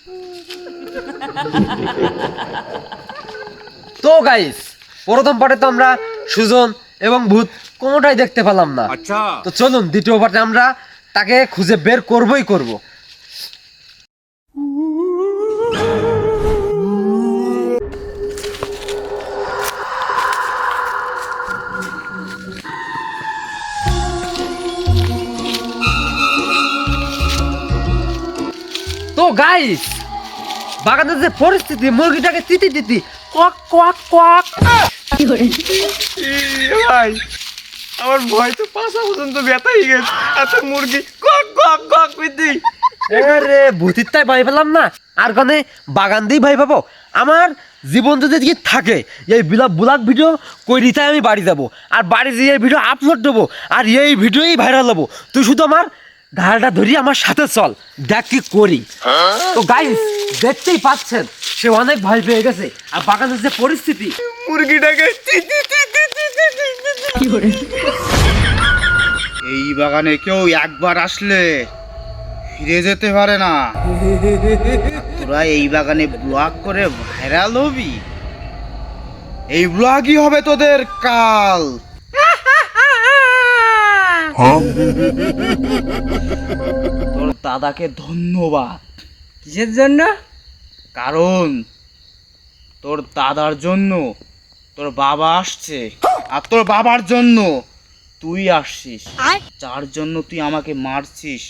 তো গাইস প্রথম পার্টে তো আমরা সুজন এবং ভূত কোনোটাই দেখতে পেলাম না। আচ্ছা। তো চলুন দ্বিতীয় পার্টে আমরা তাকে খুঁজে বের করবই করব। গাইস বাগানের যে পরিস্থিতি মুরগিটাকে তিতি তিতি কোয়াক কোয়াক কোয়াক। ভাই আমার ভয় তো পাশা পর্যন্ত ব্যথা হয়ে গেছে। এত মুরগি কক কক কক করতেই আরে ভূতির তাই ভয় পেলাম না। আর কানে বাগান দিয়েই ভয় পাবো। আমার জীবন যদি কি থাকে এই বিলাক ব্লগ ভিডিও কই আমি বাড়ি যাব। আর বাড়ি যেয়ে ভিডিও আপলোড দেবো। আর এই ভিডিওই ভাইরাল হব। তুই শুধু আমার ধারাটা ধরি আমার সাথে চল। দেখ কি করি। হ্যাঁ? তো গাইস দেখতেই পাচ্ছেন সে অনেক ভয় পেয়ে গেছে। আর বাগানের যে পরিস্থিতি। মুরগিটাকে কি করে? এই বাগানে কেউ একবার আসলে ফিরে যেতে পারে না। তোরা এই বাগানে ব্লগ করে ভাইরাল হবি। এই ব্লগই হবে তোদের কাল। তোর দাদাকে ধন্যবাদ। কিসের জন্য? কারণ তোর দাদার জন্য তোর বাবা আসছে। আর তোর বাবার জন্য তুই আসছিস। যার জন্য তুই আমাকে মারছিস।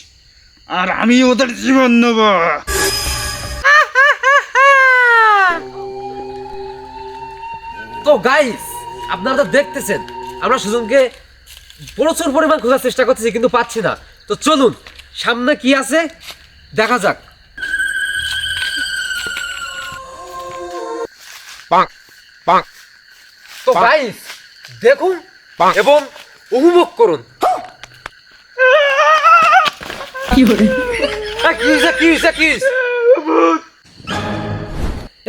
আর আমি ওদের জীবন নেব। তো গাইস আপনারা তো দেখতেছেন আমরা সুজনকে প্রচুর পরিমাণ খোঁজার চেষ্টা করতেছি কিন্তু পাচ্ছি না। তো চলুন সামনে কি আছে? দেখা যাক। তো গাইস দেখুন এবং উপভোগ করুন। কি হইছে?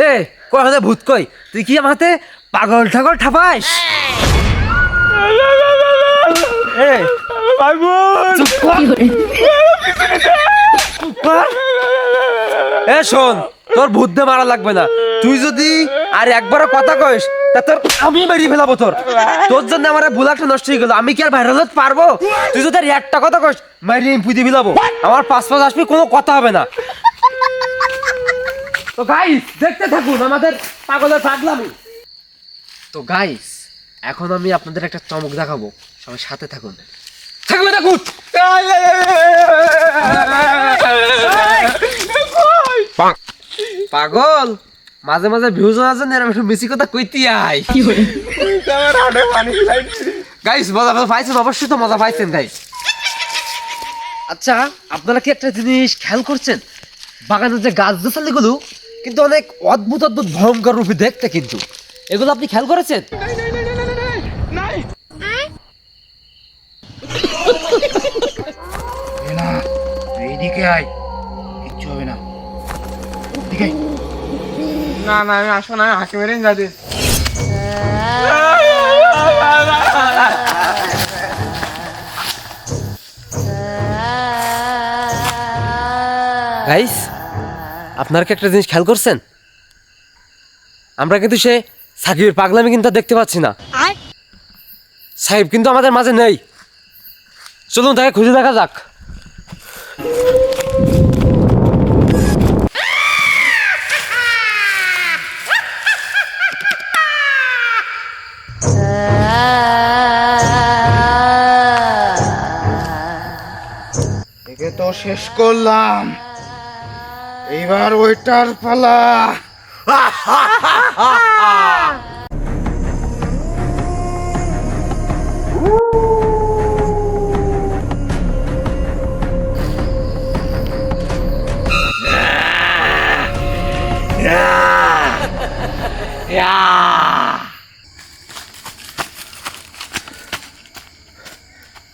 এ হাতে ভূত কই তুই কি আমার হাতে পাগল ঠাগল ঠাপাইস এ শোন, তোর দিয়ে মারা লাগবে না। তুই যদি আর একবারও কথা কইস, তা তোর আমি বেরিয়ে ফেলাবো তোর। তোর জন্য আমার বুলাকটা নষ্ট হয়ে গেল। আমি কি আর ভাইরাল হতে পারব? তুই যদি একটা কথা কইস মারিয়ে পুঁতি ফেলাবো। আমার পাঁচ পাঁচ আসবি, কোনো কথা হবে না। তো গাইস দেখতে থাকুন আমাদের পাগলের পাগলামি। তো গাইস এখন আমি আপনাদের একটা চমক দেখাবো সবাই সাথে থাকুন থাকবে থাকুন পাগল মাঝে মাঝে ভিউজ জন্য এরকম একটু বেশি কথা কইতে আই গাইস মজা মজা পাইছেন অবশ্যই তো মজা পাইছেন গাইস আচ্ছা আপনারা কি একটা জিনিস খেয়াল করছেন বাগানের যে গাছ গাছালিগুলো কিন্তু অনেক অদ্ভুত অদ্ভুত ভয়ঙ্কর রূপে দেখতে কিন্তু এগুলো আপনি খেয়াল করেছেন আয়? কিচ্ছু হবে না। না না আমি আসব না হাঁকি মেরে গাইস আপনারা কি একটা জিনিস খেয়াল করছেন? আমরা কিন্তু সে সাকিবের পাগলামি কিন্তু দেখতে পাচ্ছি না। সাহেব কিন্তু আমাদের মাঝে নেই। চলুন তাকে খুঁজে দেখা যাক। শেষ করলাম। এইবার ওইটার পালা।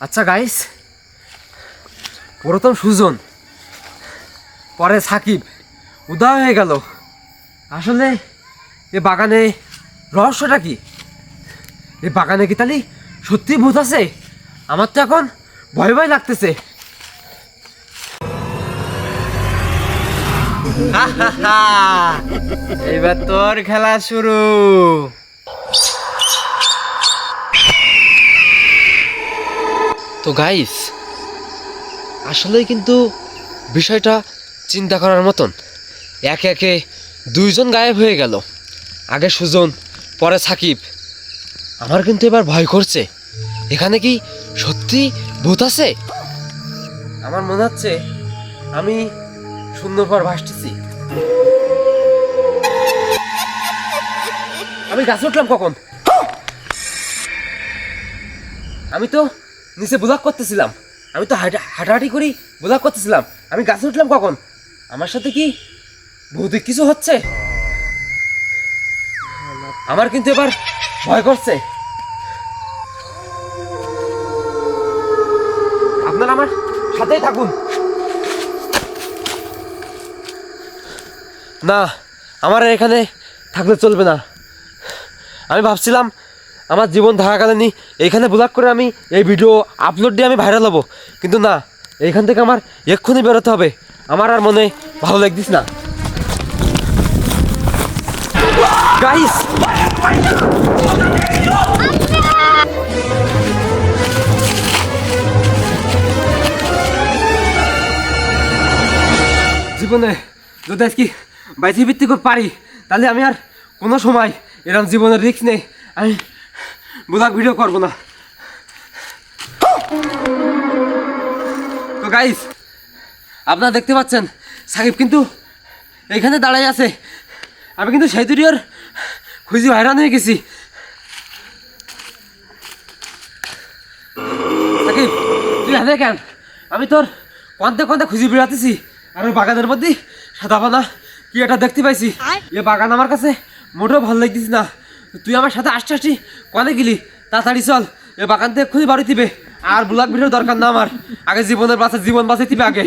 আচ্ছা গাইস প্রথম সুজন। পরে সাকিব উদয় হয়ে গেল। আসলে এ বাগানে রহস্যটা কি? এ বাগানে কি তালি সত্যি ভূত আছে? আমার তো এখন ভয় ভয় লাগতেছে। এবার তোর খেলা শুরু। তো গাইস আসলেই কিন্তু বিষয়টা চিন্তা করার মতন। একে একে দুইজন গায়েব হয়ে গেল। আগে সুজন, পরে সাকিব। আমার কিন্তু এবার ভয় করছে। এখানে কি সত্যি ভূত আছে? আমার মনে হচ্ছে আমি সুন্দর পর ভাসতেছি। আমি গাছে উঠলাম কখন? আমি তো নিচে ব্লক করতেছিলাম। আমি তো হাঁটা হাঁটাহাঁটি করি ব্লক করতেছিলাম। আমি গাছে উঠলাম কখন? আমার সাথে কি ভৌতিক কিছু হচ্ছে? আমার কিন্তু এবার ভয় করছে। আপনারা আমার সাথেই থাকুন। না, আমার এখানে থাকলে চলবে না। আমি ভাবছিলাম আমার জীবন থাকাকালীনই এইখানে ব্লগ করে আমি এই ভিডিও আপলোড দিয়ে আমি ভাইরাল হব। কিন্তু না, এইখান থেকে আমার এক্ষুনি বেরোতে হবে। আমার আর মনে ভালো লাগদিস না। জীবনে যদি আজকে বাইসি ভিত্তি পারি, তাহলে আমি আর কোনো সময় এরকম জীবনের রিস্ক নেই। আমি ব্লগ ভিডিও করব না তো গাইস আপনারা দেখতে পাচ্ছেন সাকিব কিন্তু এখানে দাঁড়াই আছে। আমি কিন্তু সেতুরিওর খুঁজি হয়রান হয়ে গেছি। সাকিব তুই হাতে কেন? আমি তোর কন্তে কন্তে খুঁজি বেড়াতেছি। আর ওই বাগানের মধ্যে সাদা পানা কি এটা দেখতে পাইছি? এ বাগান আমার কাছে মোটেও ভালো লাগতেছি না। তুই আমার সাথে আসতে আসছি কনে গেলি? তাড়াতাড়ি চল, এ বাগান থেকে এক্ষুনি বাড়ি দিবে। আর ব্লগ ভিডিও দরকার না আমার। আগে জীবনের বাঁচা, জীবন বাঁচাই দিবে আগে।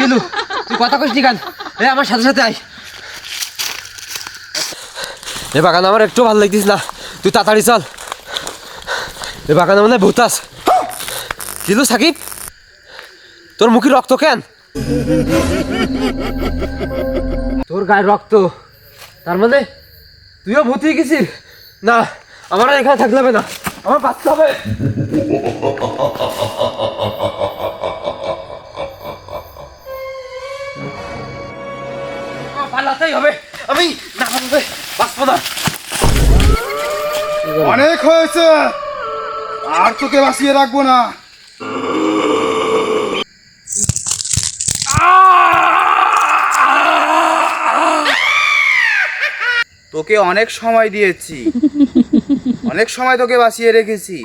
গেলু তুই কথা কইস কেন? এ, আমার সাথে সাথে আয়। এ বাগান আমার একটু ভালো লাগতিস না। তুই তাড়াতাড়ি চল। এ বাগানে মানে ভূতাস কিলু সাকিব, তোর মুখে রক্ত কেন? তোর গায়ে রক্ত। তার মানে? তুইও হয়ে গেছিস? না আমার এখানে থাকলে হবে না। আমার বাঁচতে হবে। পালাতেই হবে। আমি না না। অনেক হয়েছে। আর তোকে বাঁচিয়ে রাখব না। তোকে অনেক সময় দিয়েছি। অনেক সময় তোকে বাঁচিয়ে রেখেছি।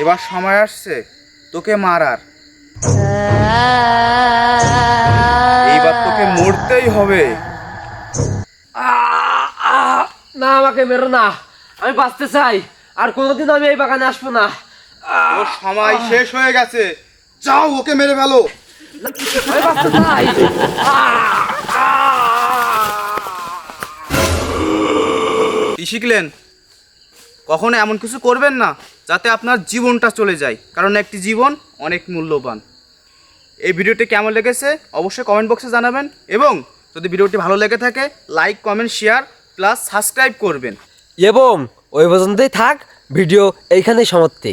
এবার সময় আসছে তোকে মারার। এইবার তোকে মরতেই হবে। না আমাকে মেরো না। আমি বাঁচতে চাই। আর কোনোদিন আমি এই বাগানে আসব না। তোর সময় শেষ হয়ে গেছে। যাও ওকে মেরে ফেলো। আমি বাঁচতে চাই। কি শিখলেন? কখনো এমন কিছু করবেন না যাতে আপনার জীবনটা চলে যায়। কারণ একটি জীবন অনেক মূল্যবান। এই ভিডিওটি কেমন লেগেছে অবশ্যই কমেন্ট বক্সে জানাবেন এবং যদি ভিডিওটি ভালো লেগে থাকে like comment share plus subscribe করবেন। এবং ওই পর্যন্তই থাক ভিডিও এইখানেই সমাপ্তি।